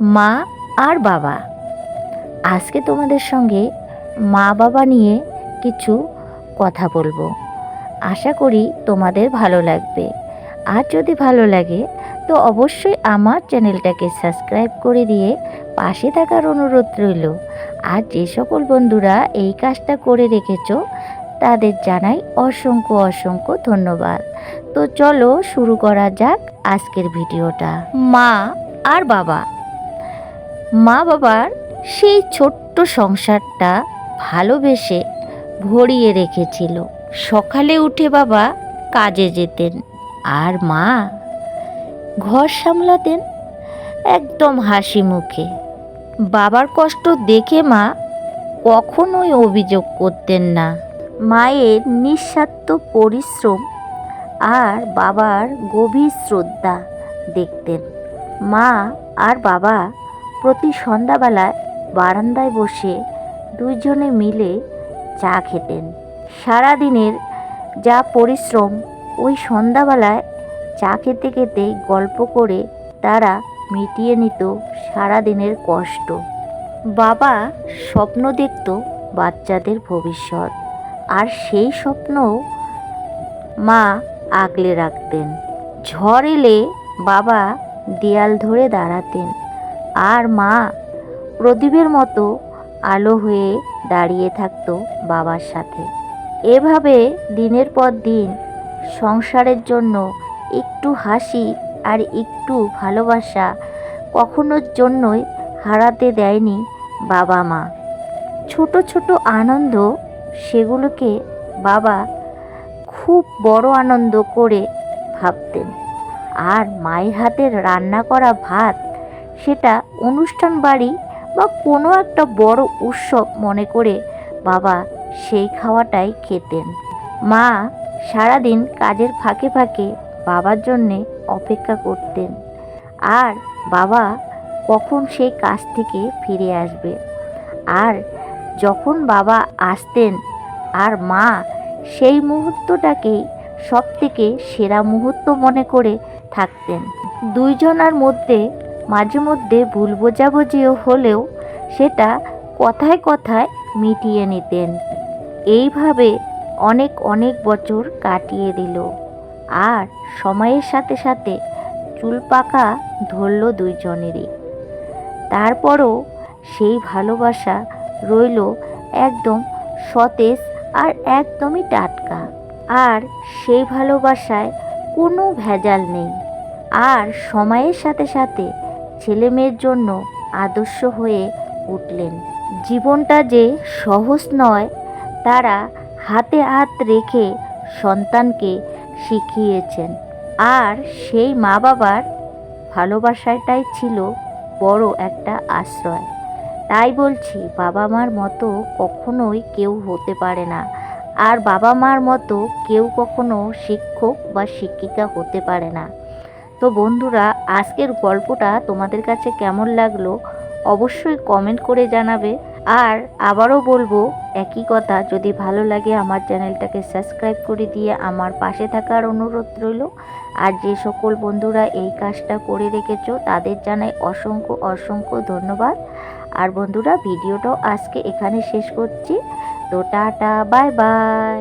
মা আর বাবা। আজকে তোমাদের সঙ্গে মা বাবা নিয়ে কিছু কথা বলব। আশা করি তোমাদের ভালো লাগবে। আর যদি ভালো লাগে, তো অবশ্যই আমার চ্যানেলটাকে সাবস্ক্রাইব করে দিয়ে পাশে থাকার অনুরোধ রইল। আর যে সকল বন্ধুরা এই কাজটা করে রেখেছ, তাদের জানাই অসংখ্য অসংখ্য ধন্যবাদ। তো চলো শুরু করা যাক আজকের ভিডিওটা। মা আর বাবা। মা বাবার সেই ছোট্ট সংসারটা ভালোবেসে ভরিয়ে রেখেছিল। সকালে উঠে বাবা কাজে যেতেন আর মা ঘর সামলাতেন একদম হাসি মুখে। বাবার কষ্ট দেখে মা কখনোই অভিযোগ করতেন না। মায়ের নিঃস্বার্থ পরিশ্রম আর বাবার গভীর শ্রদ্ধা দেখতেন। মা আর বাবা প্রতি সন্ধ্যাবেলায় বারান্দায় বসে দুইজনে মিলে চা খেতেন। সারাদিনের যা পরিশ্রম, ওই সন্ধ্যাবেলায় চা খেতে খেতে গল্প করে তারা মিটিয়ে নিত সারাদিনের কষ্ট। বাবা স্বপ্ন দেখত বাচ্চাদের ভবিষ্যৎ, আর সেই স্বপ্ন মা আগলে রাখতেন। ঝড় এলে বাবা দেয়াল ধরে দাঁড়াতেন। আর মা প্রদীপের মতো আলো হয়ে দাঁড়িয়ে থাকতো বাবার সাথে। এভাবে দিনের পর দিন সংসারের জন্য একটু হাসি আর একটু ভালোবাসা কখনোর জন্যই হারাতে দেয়নি বাবা মা। ছোট ছোট আনন্দ সেগুলোকে বাবা খুব বড় আনন্দ করে ভাবতেন। আর মায়ের হাতের রান্না করা ভাত সেটা অনুষ্ঠান বাড়ি বা কোনো একটা বড় উৎসব মনে করে বাবা সেই খাওয়াটাই খেতেন। মা সারাদিন কাজের ফাঁকে ফাঁকে বাবার জন্যে অপেক্ষা করতেন। আর বাবা কখন সেই কাজ থেকে ফিরে আসবে। আর যখন বাবা আসতেন, আর মা সেই মুহূর্তটাকেই সব থেকে সেরা মুহূর্ত মনে করে থাকতেন। দুইজনার মধ্যে মাঝে মধ্যে ভুল বোঝাবুঝিও হলেও সেটা কথায় কথায় মিটিয়ে নিতেন। এইভাবে অনেক অনেক বছর কাটিয়ে দিল। আর সময়ের সাথে সাথে চুল পাকা ধরল দুইজনেরই। তারপরও সেই ভালোবাসা রইল একদম সতেজ আর একদমই টাটকা। আর সেই ভালোবাসায় কোনো ভেজাল নেই। আর সময়ের সাথে সাথে ছেলে মেয়ের জন্য আদর্শ হয়ে উঠলেন। জীবনটা যে সহজ নয়, তারা হাতে হাত রেখে সন্তানকে শিখিয়েছেন। আর সেই মা বাবার ভালোবাসাটাই ছিল বড় একটা আশ্রয়। তাই বলছি বাবা মার মতো কখনোই কেউ হতে পারে না। আর বাবা মার মতো কেউ কখনো শিক্ষক বা শিক্ষিকা হতে পারে না। তো বন্ধুরা, আজকের গল্পটা তোমাদের কাছে কেমন লাগল অবশ্যই কমেন্ট করে জানাবে। আর আবারও বলব, একই কথা, যদি ভালো লাগে আমার চ্যানেলটাকে সাবস্ক্রাইব করে দিয়ে আমার পাশে থাকার অনুরোধ রইল। আর যে সকল বন্ধুরা এই কাজটা করে রেখেছো, তাদের জানাই অসংখ্য অসংখ্য ধন্যবাদ। আর বন্ধুরা, ভিডিওটাও আজকে এখানে শেষ করছি। তো টাটা বাই বাই